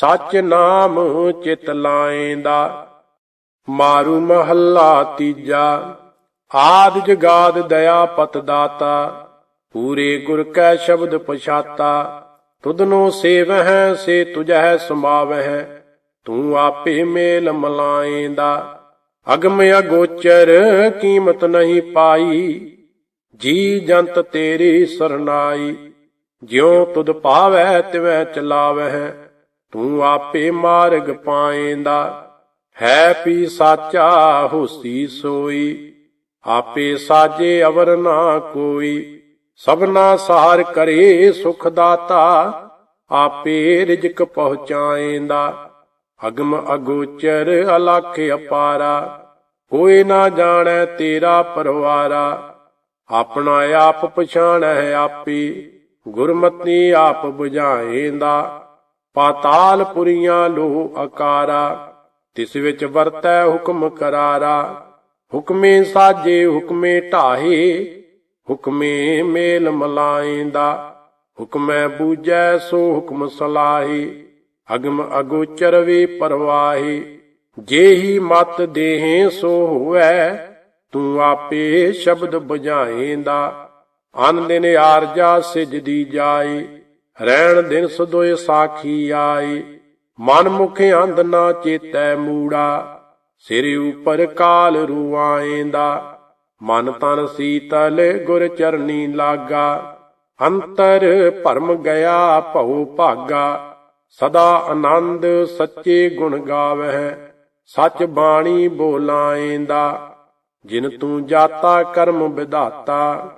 ਸਚ ਨਾਮ ਚਿਤ ਲਾਏਂਦਾ ਮਾਰੂ ਮਹੱਲਾ ਤੀਜਾ, ਆਦ ਜਗਾਦ ਦਇਆ ਪਤ ਦਾਤਾ, ਪੂਰੇ ਗੁਰ ਕੈ ਸ਼ਬਦ ਪਛਾਤਾ ਤੁਧਨੋ ਸੇਵਹਿ, ਸੇ ਤੁਝੈ ਸਮਾਵਹਿ, ਤੂੰ ਆਪੇ ਮੇਲ ਮਲਾਏਂਦਾ ਅਗਮ ਅਗੋਚਰ ਕੀਮਤ ਨਹੀਂ ਪਾਈ, ਜੀ ਜੰਤ ਤੇਰੀ ਸਰਨਾਈ, ਜਿਉ ਤੁਧ ਪਾਵੈ ਤਿਵੈ ਚਲਾਵਹਿ ਤੂੰ ਆਪੇ ਮਾਰਗ ਪਾਏਂਦਾ, ਹੈ ਪੀ ਸਾਚਾ ਹੋਸੀ ਸੋਈ। ਆਪੇ ਸਾਜੇ ਅਵਰ ਨਾ ਕੋਈ, ਸਭਨਾ ਸਹਾਰ ਕਰੇ ਸੁਖ ਦਾਤਾ। ਆਪੇ ਰਿਜਕ ਪਹੁੰਚਾਏਂਦਾ, ਅਗਮ ਅਗੋਚਰ ਅਲਖ ਅਪਾਰਾ। ਕੋਈ ਨਾ ਜਾਣੈ ਤੇਰਾ ਪਰਵਾਰਾ, ਆਪਣਾ ਆਪ ਪਛਾਣੈ ਆਪੇ। ਗੁਰਮਤੀ ਆਪ 부ਝਾਏਂਦਾ ਪਾਤਾਲ ਪੁਰੀਆਂ ਲੋ ਅਕਾਰਾ ਤਿਸ ਵਿੱਚ ਵਰਤੈ ਹੁਕਮ ਕਰਾਰਾ। ਹੁਕਮੇ ਸਾਜੇ, ਹੁਕਮੇ ਢਾਹੇ, ਹੁਕਮੇ ਮੇਲ ਮਲਾਏਂਦਾ। ਹੁਕਮੈ ਬੂਜੈ ਸੋ ਹੁਕਮ ਸਲਾਹੀ, ਅਗਮ ਅਗੋਚਰ ਵੀ ਪਰਵਾਹੀ। ਜੇਹੀ ਮਤ ਦੇਹੇ, ਸੋ ਹੋਵੈ, ਤੂੰ ਆਪੇ ਸ਼ਬਦ 부ਝਾਏਂਦਾ ਅਨ ਦਿਨ ਆਰਜਾ ਸਿਜਦੀ ਜਾਏ। ਰਹਿਣ ਦਿਨ ਸਦੋਏ ਸਾਖੀ ਆਏ। ਮਨ ਮੁਖ ਅੰਧ ਨਾ ਚੇਤੈ ਮੂੜਾ। ਸਿਰ ਉਪਰ ਕਾਲ ਰੂਆਏਂਦਾ ਮਨ ਤਨ ਸੀਤਲ ਗੁਰ ਚਰਨੀ ਲਾਗਾ। ਅੰਤਰ ਭਰਮ ਗਿਆ ਭਉ ਭਾਗਾ। ਸਦਾ ਆਨੰਦ ਸੱਚੇ ਗੁਣ ਗਾਵਹਿ। ਸਚ ਬਾਣੀ ਬੋਲਾਏਂਦਾ ਜਿਨ ਤੂੰ ਜਾਤਾ ਕਰਮ ਵਿਧਾਤਾ।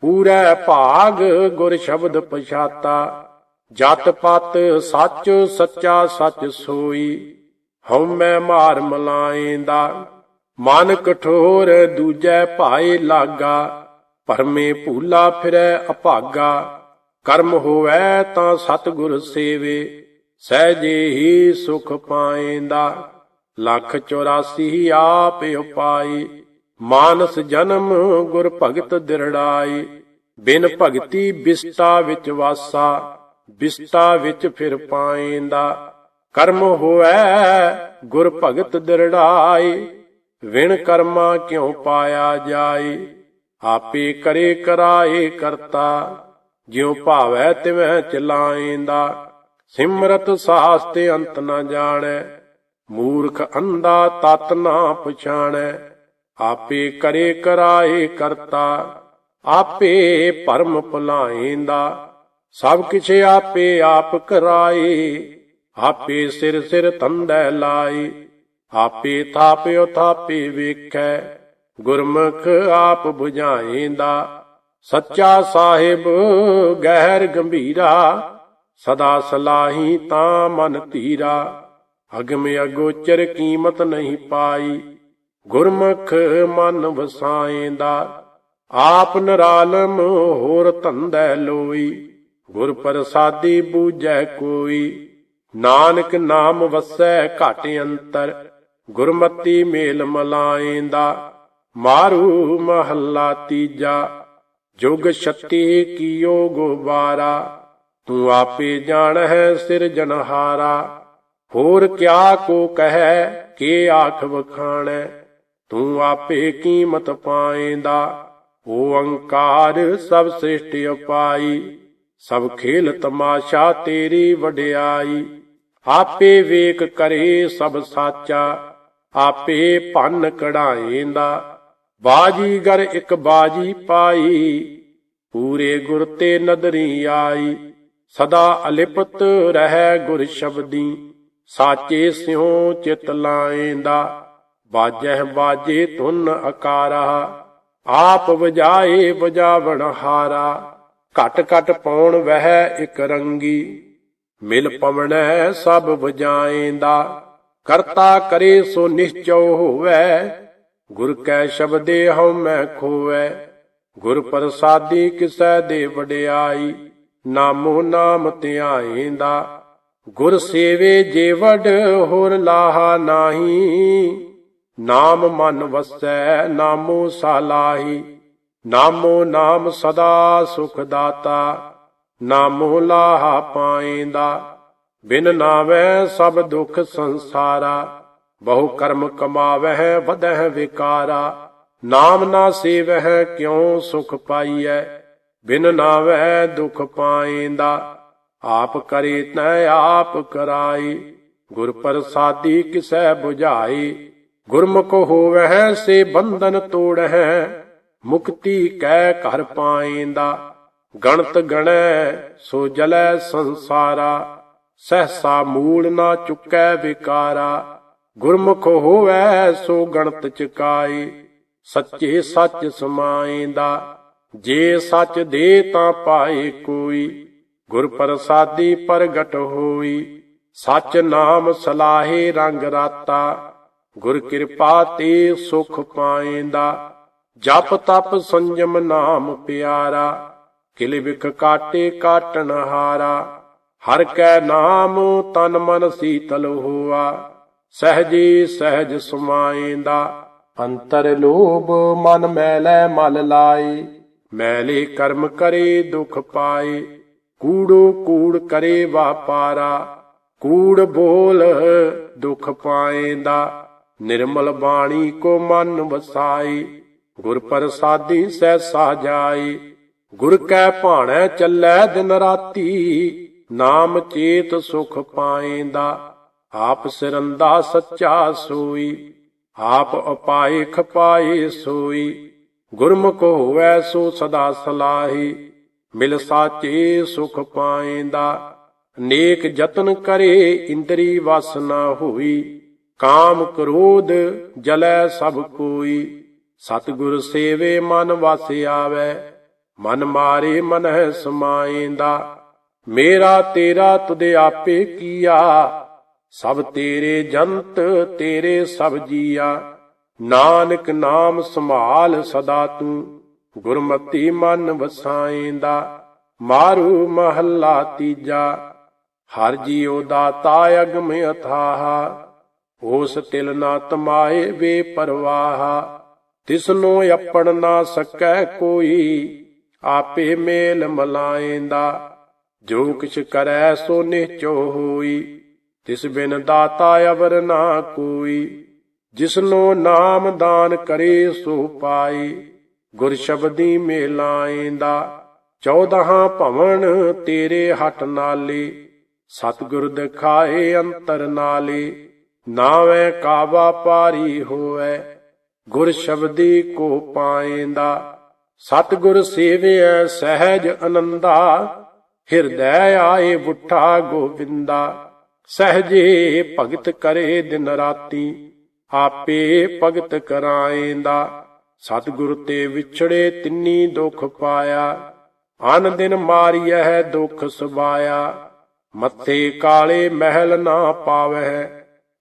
ਪੂਰੈ ਭਾਗ ਗੁਰ ਸ਼ਬਦ ਪਛਾਤਾ। ਜਤ ਪਤ ਸੱਚ ਸੱਚਾ ਸੱਚ ਸੋਈ, ਹਉਮੈ ਮਾਰ ਮਲਾਏਂਦਾ। ਮਨ ਕਠੋਰ ਦੂਜੈ ਭਾਏ ਲਾਗਾ, ਪਰਮੇ ਭੂਲਾ ਫਿਰੈ ਅਭਾਗਾ। ਕਰਮ ਹੋਵੈ ਤਾਂ ਸਤਿਗੁਰ ਸੇਵੇ, ਸਹਿਜੇ ਹੀ ਸੁਖ ਪਾਏਂਦਾ। ਲੱਖ 84 ਆਪ ਉਪਾਈ, ਮਾਨਸ ਜਨਮ ਗੁਰ ਭਗਤ ਦਿਰੜਾਈ। ਬਿਨ ਭਗਤੀ ਬਿਸਤਾ ਵਿੱਚ ਵਾਸਾ ਬਿਸਤਾ ਵਿੱਚ ਫਿਰ ਪਾਏਂਦਾ ਕਰਮ ਹੋਵੈ ਗੁਰ ਭਗਤ ਦਿਰੜਾਈ ਵਿਣ ਕਰਮਾ ਕਿਉ ਪਾਇਆ ਜਾਏ? ਆਪੇ ਕਰੇ ਕਰਾਏ ਕਰਤਾ, ਜਿਉ ਭਾਵੈ ਤਿਵੈ ਚਲਾਏਂਦਾ ਸਿਮਰਤ ਸਾਸ ਤੇ ਅੰਤ ਨਾ ਜਾਣੈ, ਮੂਰਖ ਅੰਦਾ ਤਤ ਨਾ ਪਛਾਣੈ। ਆਪੇ ਕਰੇ ਕਰਾਏ ਕਰਤਾ, ਆਪੇ ਭਰਮ ਭੁਲਾਏਂਦਾ ਸਭ ਕਿਛ ਆਪੇ ਆਪ ਕਰਾਏ, ਆਪੇ ਸਿਰ ਸਿਰ ਤੰਦੈ ਲਾਏ, ਆਪੇ ਥਾਪਿਓ ਥਾਪੇ ਵੇਖੈ, ਗੁਰਮੁਖ ਆਪ 부ਝਾਏਂਦਾ ਸੱਚਾ ਸਾਹਿਬ ਗਹਿਰ ਗੰਭੀਰਾ, ਸਦਾ ਸਲਾਹੀ ਤਾਂ ਮਨ ਧੀਰਾ। ਅਗਮ ਅਗੋਚਰ ਕੀਮਤ ਨਹੀਂ ਪਾਈ, ਗੁਰਮੁਖ ਮਨ ਵਸਾਏਂਦਾ। ਆਪ ਨਰਾਲਮ ਹੋਰ ਧੰਦੈ ਲੋਈ ਗੁਰ ਪ੍ਰਸਾਦੀ ਬੂਝੈ ਕੋਈ। ਨਾਨਕ ਨਾਮ ਵਸੈ ਘਟ ਅੰਤਰ, ਗੁਰਮਤੀ ਮੇਲ ਮਲਾਏਂਦਾ। ਮਾਰੂ ਮਹੱਲਾ ਤੀਜਾ, ਜੁਗ ਛਤੀ ਕੀਓ ਗੋਬਾਰਾ। ਤੂੰ ਆਪੇ ਜਾਣ ਹੈ ਸਿਰਜਨਹਾਰਾ ਹੋਰ ਕਿਆ ਕੋ ਕਹੈ, ਕੇ ਆਖ ਵਖਾਣੈ। ਤੂੰ ਆਪੇ ਕੀਮਤ ਪਾਏਂਦਾ ਓੰਕਾਰ ਸਭ ਸ੍ਰਿਸ਼ਟ ਅਪਾਈ। ਸਭ ਖੇਲ ਤਮਾਸ਼ਾ ਤੇਰੀ ਵਡਿਆਈ। ਆਪੇ ਵੇਖ ਕਰੇ ਸਭ ਸਾਚਾ, ਆਪੇ ਭੰਨ ਕਢਾਏਂਦਾ। ਬਾਜੀਗਰ ਇੱਕ ਬਾਜੀ ਪਾਈ, ਪੂਰੇ ਗੁਰ ਤੇ ਨਦਰੀ ਆਈ। ਸਦਾ ਅਲਿਪਤ ਰਹਿ ਗੁਰ ਸ਼ਬਦੀ, ਸਾਚੇ ਸਿਉ ਚਿਤ ਲਾਏਂਦਾ। ਬਾਜਹਿ ਬਾਜੇ ਧੁਨ ਅਕਾਰਾ, ਆਪ ਵਜਾਏ ਵਜਾਵਣ ਹਾਰਾ। ਘਟ ਘਟ ਪਾਉਣ ਵਹਿ ਇਕ ਰੰਗੀ। ਮਿਲ ਪਵਣੈ ਸਭ ਵਜਾਏਂਦਾ। ਕਰਤਾ ਕਰੇ ਸੋ ਨਿਸ਼ਚਉ ਹੋਵੈ। ਗੁਰ ਕੈ ਸ਼ਬਦੇ ਹਉ ਮੈਂ ਖੋਵੈ। ਗੁਰ ਪ੍ਰਸਾਦੀ ਕਿਸੈ ਦੇ ਵਡਿਆਈ। ਨਾਮੋ ਨਾਮ ਧਿਆਏਂਦਾ ਗੁਰ ਸੇਵੇ ਜੇ ਵਡ ਹੋਰ ਲਾਹਾ ਨਾਹੀ। ਨਾਮ ਮਨ ਵਸੈ ਨਾਮੋ ਸਾਲਾਹੀ ਨਾਮੋ ਨਾਮ ਸਦਾ ਸੁਖ ਦਾਤਾ ਨਾਮੋ ਲਾਹਾ ਪਾਏਂਦਾ ਬਿਨ ਨਾਵੈ ਸਭ ਦੁਖ ਸੰਸਾਰਾ, ਬਹੁ ਕਰਮ ਕਮਾਵਹਿ, ਵਧਹਿ ਵਿਕਾਰਾ। ਨਾਮ ਨਾ ਸੇਵਹਿ, ਕਿਉ ਸੁਖ ਪਾਈਐ? ਬਿਨ ਨਾਵੈ ਦੁਖ ਪਾਇਂਦਾ। ਆਪ ਕਰੇ ਤੈ ਆਪ ਕਰਾਈ। ਗੁਰ ਪ੍ਰਸਾਦੀ ਕਿਸੈ 부ਝਾਈ ਗੁਰਮੁਖ ਹੋਵਹਿ, ਸੇ ਬੰਧਨ ਤੋੜਹਿ। ਮੁਕਤੀ ਕਹਿ ਘਰ ਪਾਇਂਦਾ ਗਣਤ ਗਣੈ ਸੋ ਜਲੈ ਸੰਸਾਰਾ, ਸਹਸਾ ਮੂਲ ਨਾ ਚੁੱਕੈ ਵਿਕਾਰਾ, ਗੁਰਮੁਖ ਹੋਵੈ ਸੋ ਗਣਤ ਚਕਾਈ ਸੱਚੇ ਸੱਚ ਸਮਾਇਂਦਾ ਜੇ ਸੱਚ ਦੇ ਤਾਂ ਪਾਏ ਕੋਈ, ਗੁਰ ਪ੍ਰਸਾਦੀ ਪ੍ਰਗਟ ਹੋਈ, ਸੱਚ ਨਾਮ ਸਲਾਹੇ ਰੰਗ ਰਾਤਾ, ਗੁਰ ਕਿਰਪਾ ਤੇ ਸੁਖ ਪਾਇਂਦਾ ਜਪ ਤਪ ਸੰਜਮ ਨਾਮ ਪਿਆਰਾ, ਕਿਲ ਵਿਖ ਕਾਟੇ ਕਾਟਣ ਹਾਰਾ। ਹਰ ਕੈ ਨਾਮ ਤਨ ਮਨ ਸੀਤਲ ਹੋਆ, ਸਹਜੀ ਸਹਿਜ ਸਮਾਇਂਦਾ ਅੰਤਰ ਲੋਭ ਮਨ ਮੈਲੈ ਮਲ ਲਾਏ, ਮੈਲੇ ਕਰਮ ਕਰੇ ਦੁਖ ਪਾਏ। ਕੂੜੋ ਕੂੜ ਕਰੇ ਵਾਪਾਰਾ, ਕੂੜ ਬੋਲ ਦੁਖ ਪਾਏਂਦਾ। ਨਿਰਮਲ ਬਾਣੀ ਕੋ ਮਨ ਵਸਾਏ। ਗੁਰ ਪ੍ਰਸਾਦੀ ਸਹਿ ਸਾਜਾਈ ਗੁਰ ਕੈ ਭਾਣੈ ਚੱਲੈ ਦਿਨ ਰਾਤੀ, ਨਾਮ ਚੇਤ ਸੁਖ ਪਾਏਂਦਾ ਆਪ ਸਿਰੰਦਾ ਸੱਚਾ ਸੋਈ, ਆਪ ਅਪਾਏ ਖਪਾਏ ਸੋਈ, ਗੁਰਮੁਖ ਹੋਵੈ ਸੋ ਸਦਾ ਸਲਾਹੀ, ਮਿਲ ਸਾਚੇ ਸੁਖ ਪਾਏਂਦਾ ਨੇਕ ਯਤਨ ਕਰੇ ਇੰਦਰੀ ਵਸ ਨਾ ਹੋਈ, ਕਾਮ ਕ੍ਰੋਧ ਜਲੈ ਸਭ ਕੋਈ। ਸਤਿਗੁਰ ਸੇਵੇ ਮਨ ਵਸ ਆਵੈ, ਮਨ ਮਾਰੇ ਮਨ ਮਨਹਿ ਸਮਾਏਂਦਾ। ਮੇਰਾ ਤੇਰਾ ਤੁਧ ਆਪੇ ਕੀਆ, ਸਭ ਤੇਰੇ ਜੰਤ ਤੇਰੇ ਸਭ ਜੀਆ। ਨਾਨਕ ਨਾਮ ਸੰਭਾਲ ਸਦਾ ਤੂੰ, ਗੁਰਮਤੀ ਮਨ ਵਸਾਏਂਦਾ। ਮਾਰੂ ਮਹੱਲਾ ਤੀਜਾ, ਹਰ ਜੀਉ ਦਾਤਾ ਅਗਮ ਅਥਾਹ। ਉਸ ਤਿਲ ਨਾ ਤਮਾਏ ਵੇ ਪਰਵਾਹ ਤਿਸਨੋ ਅਪਣ ਨਾ ਸਕੈ ਕੋਈ, ਆਪੇ ਮੇਲ ਮਲਾਏਂਦਾ। ਜੋ ਕਿਛ ਕਰੈ ਸੋ ਨਿਚੋ ਹੋਈ, ਤਿਸ ਬਿਨ ਦਾਤਾ ਅਵਰ ਨਾ ਕੋਈ। ਜਿਸਨੋ ਨਾਮ ਦਾਨ ਕਰੇ ਸੋ ਪਾਈ ਗੁਰ ਸ਼ਬਦੀ ਮੇਲਾਏਂਦਾ। ਚੌਦਹਾਂ ਭਵਨ ਤੇਰੇ ਹਟ ਨਾਲੇ, ਸਤਿਗੁਰ ਦਿਖਾਏ ਅੰਤਰ ਨਾਲੇ। ਨਾਵੇਂ ਕਾਵਾ ਪਾਰੀ ਹੋਵੇ ਗੁਰ ਸ਼ਬਦੀ ਕੋ ਪਾਏਂਦਾ, ਸਤਿਗੁਰ ਸੇਵਿਐ ਸਹਿਜ ਅਨੰਦਾ, ਹਿਰਦੈ ਆਏ ਬੁੱਠਾ ਗੋਬਿੰਦਾ ਸਹਜੇ ਭਗਤ ਕਰੇ ਦਿਨ ਰਾਤੀ, ਆਪੇ ਭਗਤ ਕਰਾਏਂਦਾ, ਸਤਿਗੁਰ ਤੇ ਵਿਛੜੇ ਤਿੰਨੀ ਦੁਖ ਪਾਇਆ, ਅਨ ਦਿਨ ਮਾਰੀਐ ਦੁਖ ਸੁਭਾਇਆ, ਮੱਥੇ ਕਾਲੇ ਮਹਿਲ ਨਾ ਪਾਵਹਿ,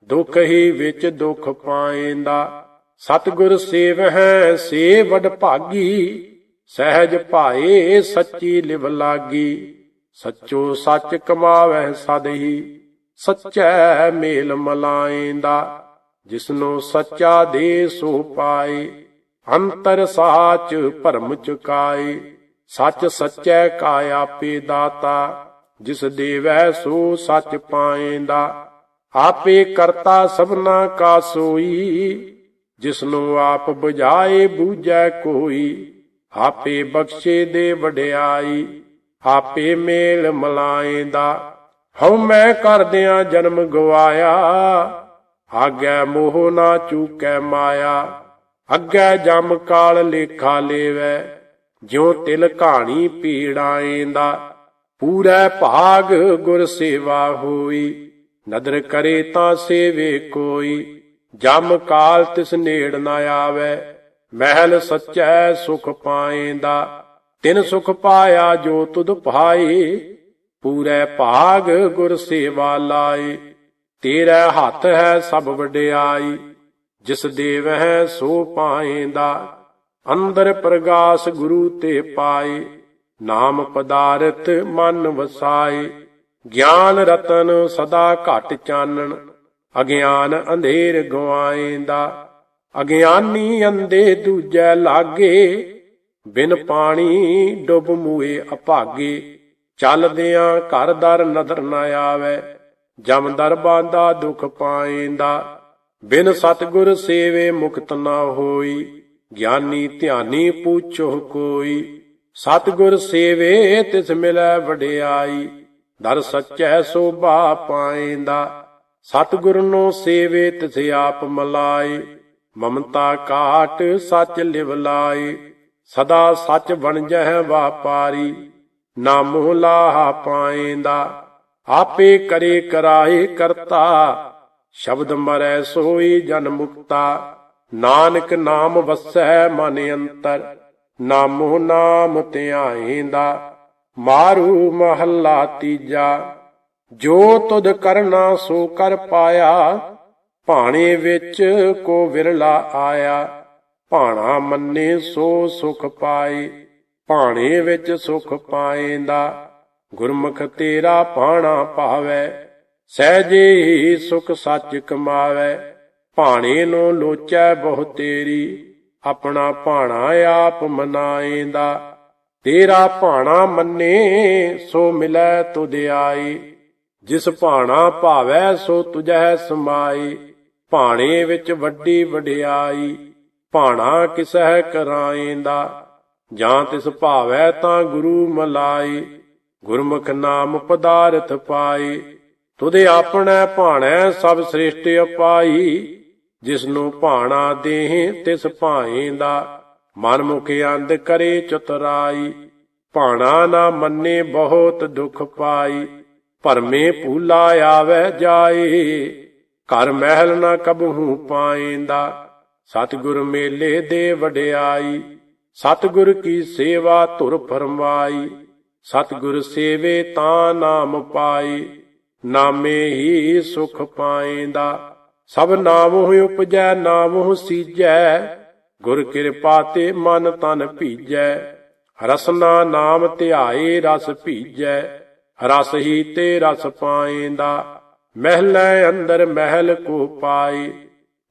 ਦੁਖ ਹੀ ਵਿੱਚ ਦੁਖ ਪਾਏਂਦਾ ਸਤਿਗੁਰ ਸੇਵਹਿ ਸੇ ਵਡ ਭਾਗੀ, ਸਹਿਜ ਭਾਏ ਸੱਚੀ ਲਿਵ ਲਾਗੀ। ਸੱਚੋ ਸੱਚ ਕਮਾਵਹਿ ਸਦ ਹੀ ਸੱਚੈ ਮੇਲ ਮਲਾਏਂਦਾ। ਜਿਸਨੋ ਸੱਚਾ ਦੇ ਸੋ ਪਾਏ, ਅੰਤਰ ਸਾਚ ਭਰਮ ਚੁਕਾਏ। ਸੱਚ ਸੱਚੈ ਕਾ ਆਪੇ ਦਾਤਾ, ਜਿਸ ਦੇਵੈ ਸੋ ਸੱਚ ਪਾਏਂਦਾ। ਆਪੇ ਕਰਤਾ ਸਭਨਾ ਕਾ ਸੋਈ ਜਿਸਨੂੰ ਆਪ 부ਝਾਏ ਬੂਝੈ ਕੋਈ, ਆਪੇ ਬਖਸ਼ੇ ਦੇ ਵਡਿਆਈ, ਆਪੇ ਮੇਲ ਮਲਾਏਂਦਾ। ਹਉ ਮੈਂ ਕਰਦਿਆਂ ਜਨਮ ਗਵਾਇਆ, ਆਗੈ ਮੋਹ ਨਾ ਚੂਕੈ ਮਾਇਆ। ਅੱਗੇ ਜਮ ਕਾਲ ਲੇਖਾ ਲੇਵੈ, ਜਿਉ ਤਿਲ ਕਹਾਣੀ ਪੀੜਾਏਂਦਾ ਪੂਰੈ ਭਾਗ ਗੁਰ ਸੇਵਾ ਹੋਈ, ਨਦਰ ਕਰੇ ਤਾਂ ਸੇਵੇ ਕੋਈ। ਜਮ ਕਾਲ ਤਿਸ ਨੇੜ ਨਾ ਆਵੇ, ਮਹਿਲ ਸੱਚੈ ਸੁਖ ਪਾਏਂਦਾ। ਤਿਨ ਸੁਖ ਪਾਇਆ ਜੋ ਤੁਧ ਭਾਈ ਪੂਰੇ ਭਾਗ ਗੁਰ ਸੇਵਾ ਲਾਏ। ਤੇਰਾ ਹੱਥ ਹੈ ਸਭ ਵਡਿਆਈ, ਜਿਸ ਦੇਵ ਹੈ ਸੋ ਪਾਏਂਦਾ। ਅੰਦਰ ਪ੍ਰਗਾਸ ਗੁਰੂ ਤੇ ਪਾਏ, ਨਾਮ ਪਦਾਰਥ ਮਨ ਵਸਾਏ। ਗਿਆਨ ਰਤਨ ਸਦਾ ਘਟ ਚਾਨਣ। ਅਗਿਆਨ ਅੰਧੇਰ ਗਵਾਏਂਦਾ, ਅਗਿਆਨੀ ਅੰਦੇ ਦੂਜੈ ਲਾਗੇ, ਬਿਨ ਪਾਣੀ ਡੁੱਬ ਮੂਏ ਅਭਾਗੇ। ਚੱਲਦਿਆਂ ਘਰ ਦਰ ਨਦਰ ਨ ਆਵੇ, ਜਮ ਦਰਬਾਂ ਦੁਖ ਪਾਏਂਦਾ। ਬਿਨ ਸਤਗੁਰ ਸੇਵੇ ਮੁਕਤ ਨਾ ਹੋਈ, ਗਿਆਨੀ ਧਿਆਨੀ ਪੂਛੋ ਕੋਈ। ਸਤਗੁਰ ਸੇਵੇ ਤਿਸ ਮਿਲੈ ਵਡਿਆਈ, ਦਰ ਸੱਚੈ ਸੋਭਾ ਪਾਏਂਦਾ। ਸਤਿਗੁਰ ਨੂੰ ਸੇਵੇ ਤਿਸ ਆਪ ਮਲਾਈ ਮਮਤਾ ਕਾਟ ਸੱਚ ਲਿਵ ਲਾਈ ਸਦਾ ਸੱਚ ਬਣ ਜਹ ਵਾਪਾਰੀ, ਨਾ ਮੋਹ ਲਾਹਾ ਪਾਏਂਦਾ। ਆਪੇ ਕਰੇ ਕਰਾਏ ਕਰਤਾ, ਸ਼ਬਦ ਮਰੈ ਸੋਈ ਜਨ ਮੁਕਤਾ। ਨਾਨਕ ਨਾਮ ਵਸੈ ਮਨ ਅੰਤਰ ਨਾਮੋ ਨਾਮ ਧਿਆਏਂਦਾ। ਮਾਰੂ ਮਹੱਲਾ ਤੀਜਾ। ਜੋ ਤੁਧ ਕਰਨਾ ਸੋ ਕਰ ਪਾਇਆ, ਭਾਣੇ ਵਿੱਚ ਕੋ ਵਿਰਲਾ ਆਇਆ। ਭਾਣਾ ਮੰਨੇ ਸੋ ਸੁਖ ਪਾਏ, ਭਾਣੇ ਵਿੱਚ ਸੁਖ ਪਾਏਂਦਾ। ਗੁਰਮੁਖ ਤੇਰਾ ਭਾਣਾ ਭਾਵੈ, ਸਹਿਜੇ ਹੀ ਸੁਖ ਸੱਚ ਕਮਾਵੈ। ਭਾਣੇ ਨੂੰ ਲੋਚੈ ਬਹੁ ਤੇਰੀ, ਆਪਣਾ ਭਾਣਾ ਆਪ ਮਨਾਏਂਦਾ। ਤੇਰਾ ਭਾਣਾ ਮੰਨੇ ਸੋ ਮਿਲੈ ਤੁਧ ਆਈ। ਜਿਸ ਭਾਣਾ ਭਾਵੈ ਸੋ ਤੁਝੈ ਸਮਾਈ, ਭਾਣੇ ਵਿੱਚ ਵੱਡੀ ਵਡਿਆਈ, ਭਾਣਾ ਕਿਸਹਿ ਕਰਾਏਂਦਾ, ਜਾਂ ਤਿਸ ਭਾਵੈ ਤਾਂ ਗੁਰੂ ਮਲਾਈ, ਗੁਰਮੁਖ ਨਾਮ ਪਦਾਰਥ ਪਾਈ ਤੁਦੇ ਆਪਣੇ ਭਾਣੈ ਸਭ ਸ੍ਰਿਸ਼ਟ ਅਪਾਈ ਜਿਸ ਨੂੰ ਭਾਣਾ ਦੇਹ ਤਿਸ ਭਾਏਂਦਾ ਮਨ ਮੁਖ ਅੰਧ ਕਰੇ ਚਤੁਰਾਈ, ਭਾਣਾ ਨਾ ਮੰਨੇ ਬਹੁਤ ਦੁਖ ਪਾਈ ਭਰਮੇ ਭੂਲਾ ਆਵੇ ਜਾਏ। ਘਰ ਮਹਿਲ ਨਾ ਕਬਹੂ ਪਾਏਂਦਾ। ਸਤਿਗੁਰ ਮੇਲੇ ਦੇ ਵਡਿਆਈ। ਸਤਿਗੁਰ ਕੀ ਸੇਵਾ ਧੁਰ ਫਰਮਾਈ। ਸਤਿਗੁਰ ਸੇਵੇ ਤਾਂ ਨਾਮ ਪਾਈ। ਨਾਮੇ ਹੀ ਸੁਖ ਪਾਏਂਦਾ। ਸਭ ਨਾਮੁ ਉਪਜੈ, ਨਾਮ ਨਾਮੁ ਸੀਜੈ। ਗੁਰ ਕਿਰਪਾ ਤੇ ਮਨ ਤਨ ਭੀਜੈ। ਰਸਨਾ ਨਾਮ ਧਿਆਏ, ਰਸ ਭੀਜੈ। ਰਸ ਹੀ ਤੇ ਰਸ ਪਾਏਂਦਾ। ਮਹਿਲੇ ਅੰਦਰ ਮਹਿਲ ਕੋ ਪਾਈ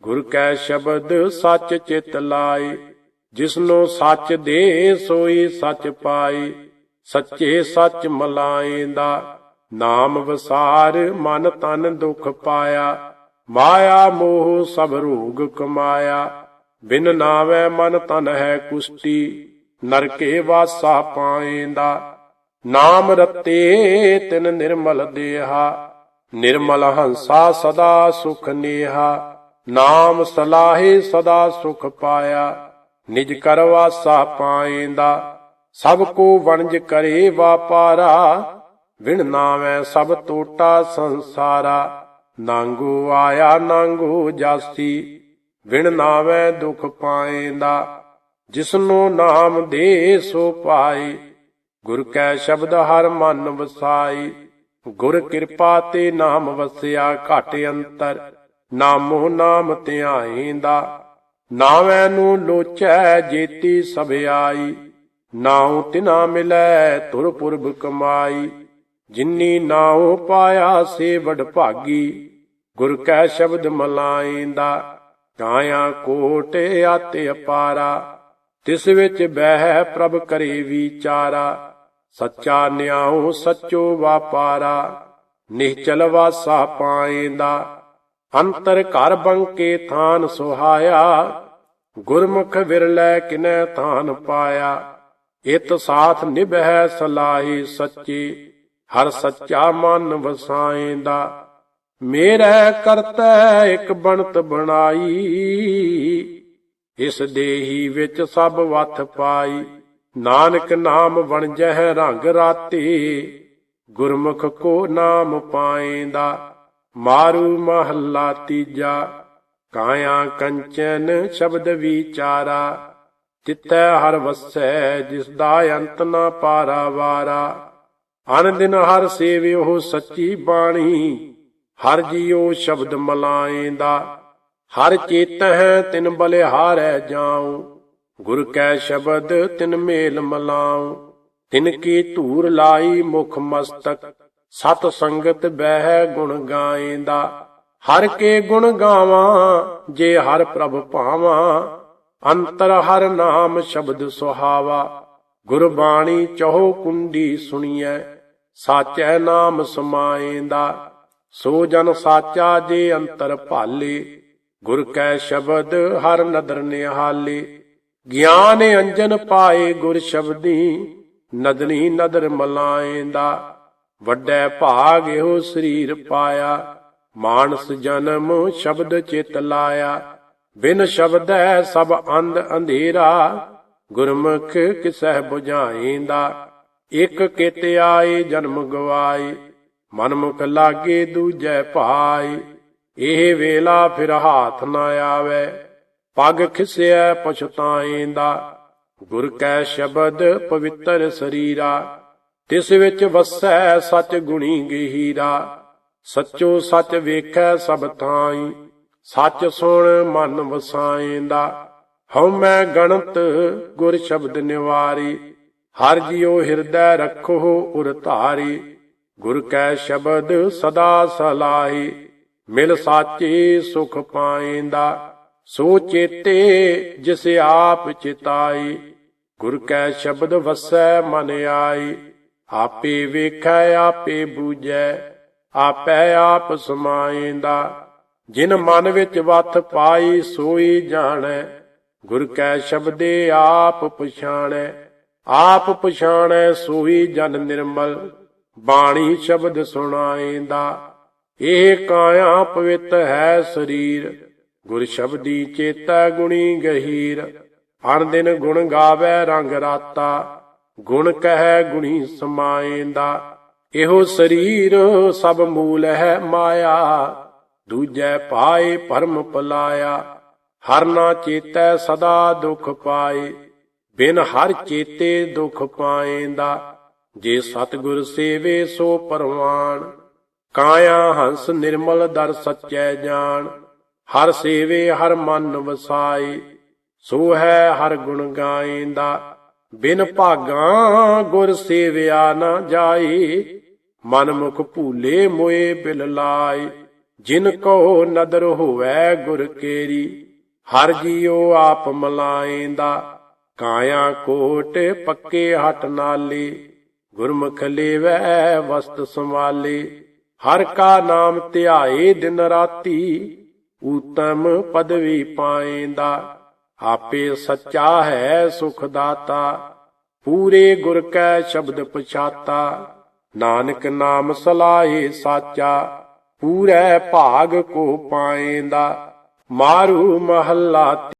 ਗੁਰ ਕੈ ਸ਼ਬਦ ਸੱਚ ਚਿਤ ਲਾਈ ਜਿਸਨੂੰ ਸੱਚ ਦੇ ਸੋਈ ਸੱਚ ਪਾਈ ਸੱਚੇ ਸੱਚ ਮਲਾਏਂਦਾ। ਨਾਮ ਵਸਾਰ ਮਨ ਤਨ ਦੁਖ ਪਾਇਆ। ਮਾਇਆ ਮੋਹ ਸਭ ਰੋਗ ਕਮਾਇਆ। ਬਿਨ ਨਾਵੇ ਮਨ ਤਨ ਹੈ ਕੁਸ਼ਟੀ ਨਰਕੇ ਵਾਸਾ ਪਾਏਂਦਾ। ਨਾਮ ਰਤੇ ਤਿਨ ਨਿਰਮਲ ਦੇਹਾ, ਨਿਰਮਲ ਹੰਸਾ ਸਦਾ ਸੁਖ ਨੇਹਾ, ਨਾਮ ਸਲਾਹੇ ਸਦਾ ਸੁਖ ਪਾਇਆ, ਨਿਜ ਕਰ ਵਾਸਾ ਪਾਏਂਦਾ, ਸਭ ਕੋ ਵਣਜ ਕਰੇ ਵਾਪਾਰਾ, ਵਿਣ ਨਾਵੇਂ ਸਭ ਟੋਟਾ ਸੰਸਾਰਾ, ਨਾਂਗੂ ਆਇਆ ਨਾਂਗੂ ਜਾਸੀ, ਵਿਣ ਨਾਵੇਂ ਦੁਖ ਪਾਏਂਦਾ, ਜਿਸਨੂੰ ਨਾਮ ਦੇ ਸੋ ਪਾਏ ਗੁਰ ਕੈ ਸ਼ਬਦ ਹਰ ਮਨ ਵਸਾਈ, ਗੁਰ ਕਿਰਪਾ ਤੇ ਨਾਮ ਵਸਿਆ ਘਟ ਅੰਤਰ, ਨਾਮੋ ਨਾਮ ਧਿਆਏਂਦਾ ਨਾਵੇਂ ਨੂੰ ਲੋਚੈ ਜੇਤੀ ਸਭ ਆਈ, ਨਾਉ ਤਿਨਾ ਮਿਲੈ ਤੁਰ ਪੁਰਬ ਕਮਾਈ, ਜਿਨੀ ਨਾਉ ਪਾਇਆ ਸੇ ਵਡ ਭਾਗੀ, ਗੁਰ ਕੈ ਸ਼ਬਦ ਮਲਾਇਂਦਾ ਕਾਇਆ ਕੋਟ ਆਤੇ ਅਪਾਰਾ, ਤਿਸ ਵਿੱਚ ਬਹਿ ਪ੍ਰਭ ਕਰੇ ਵਿਚਾਰਾ ਸੱਚਾ ਨਿਆਉ ਸੱਚੋ ਵਾਪਾਰਾ, ਨਿਹਚਲ ਵਾਸਾ ਪਾਏਂਦਾ। ਅੰਤਰ ਘਰ ਬੰਕੇ ਥਾਨ ਸੁਹਾਇਆ, ਗੁਰਮੁਖ ਵਿਰਲੇ ਕਿਨੈ ਥਾਨ ਪਾਇਆ। ਇਤ ਸਾਥ ਨਿਭੈ ਸਲਾਹੀ ਸੱਚੀ, ਹਰ ਸੱਚਾ ਮਨ ਵਸਾਏਂਦਾ। ਮੇਰਾ ਕਰਤਾ ਇੱਕ ਬਣਤ ਬਣਾਈ, ਇਸ ਦੇਹੀ ਵਿੱਚ ਸਭ ਵਥ ਪਾਈ। ਨਾਨਕ ਨਾਮ ਬਣ ਰੰਗ ਰਾਤੀ, ਗੁਰਮੁਖ ਕੋ ਨਾਮ ਪਾਏਂਦਾ, ਮਾਰੂ ਮਹੱਲਾ ਤੀਜਾ, ਕਾਇਆ ਕੰਚਨ ਸ਼ਬਦ ਵਿਚਾਰਾ, ਚਿੱਤੈ ਹਰ ਵਸੈ ਜਿਸ ਦਾ ਅੰਤ ਨਾ ਪਾਰਾ ਵਾਰਾ। ਅਨ ਦਿਨ ਹਰ ਸੇਵਿਓ ਸੱਚੀ ਬਾਣੀ, ਹਰ ਜੀਉ ਸ਼ਬਦ ਮਲਾਏਂਦਾ, ਹਰ ਚੇਤ ਹੈ ਤਿਨ ਬਲਿਹਾਰੈ ਜਾਉ। ਗੁਰ ਕੈ ਸ਼ਬਦ ਤਿਨ ਮੇਲ ਮਲਾਉ, ਤਿਨ ਕੀ ਧੂਰ ਲਾਈ ਮੁਖ ਮਸਤਕ, ਸਤ ਸੰਗਤ ਬਹਿ ਗੁਣ ਗਾਏਂਦਾ ਹਰ ਕੇ ਗੁਣ ਗਾਵਾਂ, ਜੇ ਹਰ ਪ੍ਰਭ ਭਾਵਾਂ, ਅੰਤਰ ਹਰ ਨਾਮ ਸ਼ਬਦ ਸੁਹਾਵਾ। ਗੁਰਬਾਣੀ ਚਹੋ ਕੁੰਡੀ ਸੁਣੀਐ, ਸਾਚੈ ਨਾਮ ਸਮਾਏਂਦਾ ਸੋ ਜਨ ਸਾਚਾ ਜੇ ਅੰਤਰ ਭਾਲੇ, ਗੁਰ ਕੈ ਸ਼ਬਦ ਹਰ ਨਦਰ ਨਿਹਾਲੇ। ਗਿਆਨ ਅੰਜਨ ਪਾਏ ਗੁਰ ਸ਼ਬਦੀ, ਨਦਨੀ ਨਦਰ ਮਲਾਏਂਦਾ। ਵੱਡੇ ਭਾਗ ਇਹੋ ਸਰੀਰ ਪਾਇਆ, ਮਾਨਸ ਜਨਮ ਸ਼ਬਦ ਚਿਤ ਲਾਇਆ। ਬਿਨ ਸ਼ਬਦੈ ਸਭ ਅੰਧ ਅੰਧੇਰਾ, ਗੁਰਮੁਖ ਕਿਸਹਿ 부ਝਾਏਂਦਾ ਇਕ ਕਿਤ ਆਏ ਜਨਮ ਗਵਾਏ, ਮਨਮੁਖ ਲਾਗੇ ਦੂਜੈ ਭਾਈ ਇਹ ਵੇਲਾ ਫਿਰ ਹਾਥ ਨਾ ਆਵੇ ਪਗ ਖਿਸਿਐ ਪਛਤਾਏਂਦਾ, ਗੁਰ ਕੈ ਸ਼ਬਦ ਪਵਿੱਤਰ ਸਰੀਰਾ, ਤਿਸ ਵਿੱਚ ਵਸੈ ਸਚ ਗੁਣੀ ਗਹੀਰਾ। ਸੱਚੋ ਸੱਚ ਵੇਖੈ ਸਭ ਥਾਈ, ਸੱਚ ਸੁਣ ਮਨ ਵਸਾਏਂਦਾ। ਹਉ ਮੈਂ ਗਣਤ ਗੁਰ ਸ਼ਬਦ ਨਿਵਾਰੀ, ਹਰ ਜਿਉ ਹਿਰਦੈ ਰੱਖੋ ਉਰ ਧਾਰੀ। ਗੁਰ ਕੈ ਸ਼ਬਦ ਸਦਾ ਸਲਾਹੀ, ਮਿਲ ਸਾਚੇ ਸੁਖ ਪਾਏਂਦਾ। ਸੋ ਚੇਤੇ ਜਿਸ ਆਪ ਚਿਤਾਈ, ਗੁਰ ਕੈ ਸ਼ਬਦ ਵਸੈ ਮਨ ਆਈ। ਆਪੇ ਵੇਖੈ, ਆਪੇ ਬੂਝੈ, ਆਪੈ ਆਪ ਸਮਾਏਂਦਾ ਜਿਨ ਮਨ ਵਿੱਚ ਵਤ ਪਾਈ, ਸੋਈ ਜਾਣੈ, ਗੁਰ ਕੈ ਸ਼ਬਦੇ ਆਪ ਪਛਾਣੈ। ਆਪ ਪਛਾਣੈ, ਸੋਈ ਜਨ ਨਿਰਮਲ, ਬਾਣੀ ਸ਼ਬਦ ਸੁਣਾਏਂਦਾ ਇਹ ਕਾਇਆ ਪਵਿੱਤ ਹੈ ਸਰੀਰ। ਗੁਰ ਸ਼ਬਦੀ ਚੇਤੈ ਗੁਣੀ ਗਹੀਰ, ਹਰ ਦਿਨ ਗੁਣ ਗਾਵੇ ਰੰਗ ਰਾਤਾ, ਗੁਣ ਕਹੈ ਗੁਣੀ ਸਮਾਏਂਦਾ, ਇਹੋ ਸਰੀਰ ਸਭ ਮੂਲ ਹੈ ਮਾਇਆ, ਦੂਜੈ ਪਾਏ ਭਰਮ ਪਲਾਇਆ, ਹਰ ਨਾ ਚੇਤੈ ਸਦਾ ਦੁਖ ਪਾਏ, ਬਿਨ ਹਰ ਚੇਤੇ ਦੁਖ ਪਾਏਂਦਾ, ਜੇ ਸਤਿਗੁਰ ਸੇਵੇ ਸੋ ਪਰਵਾਨ ਕਾਇਆ ਹੰਸ ਨਿਰਮਲ ਦਰ ਸੱਚੈ ਜਾਣ। ਹਰ ਸੇਵੇ ਹਰ ਮਨ ਵਸਾਏ ਸੋ ਹੈ ਹਰ ਗੁਣ ਗਾਇਂਦਾ। ਬਿਨ ਭਾਗਾ ਗੁਰ ਸੇਵਿਆ ਨਾ ਜਾਏ ਮਨ ਮੁਖ ਭੂਲੇ ਮੋਏ ਬਿਲ ਲਾਏ। ਜਿਨ ਕੋ ਨਦਰ ਹੋਵੈ ਗੁਰ ਕੇਰੀ, ਹਰ ਜੀਉ ਆਪ ਮਲਾਏਂਦਾ ਕਾਇਆ ਕੋਟ ਪੱਕੇ ਹਟ ਨਾਲੇ, ਗੁਰਮੁਖ ਲੇਵੈ ਵਸਤ ਸੰਭਾਲੇ। ਹਰ ਕਾ ਨਾਮ ਧਿਆਏ ਦਿਨ ਰਾਤੀ ਊਤਮ ਪਦਵੀ ਪਾਏਂਦਾ, ਆਪੇ ਸੱਚਾ ਹੈ ਸੁਖ ਦਾਤਾ। ਪੂਰੇ ਗੁਰ ਕੈ ਸ਼ਬਦ ਪਛਾਤਾ, ਨਾਨਕ ਨਾਮ ਸਲਾਏ ਸਾਚਾ। ਪੂਰੇ ਭਾਗ ਕੋ ਪਾਏਂਦਾ, ਮਾਰੂ ਮਹੱਲਾ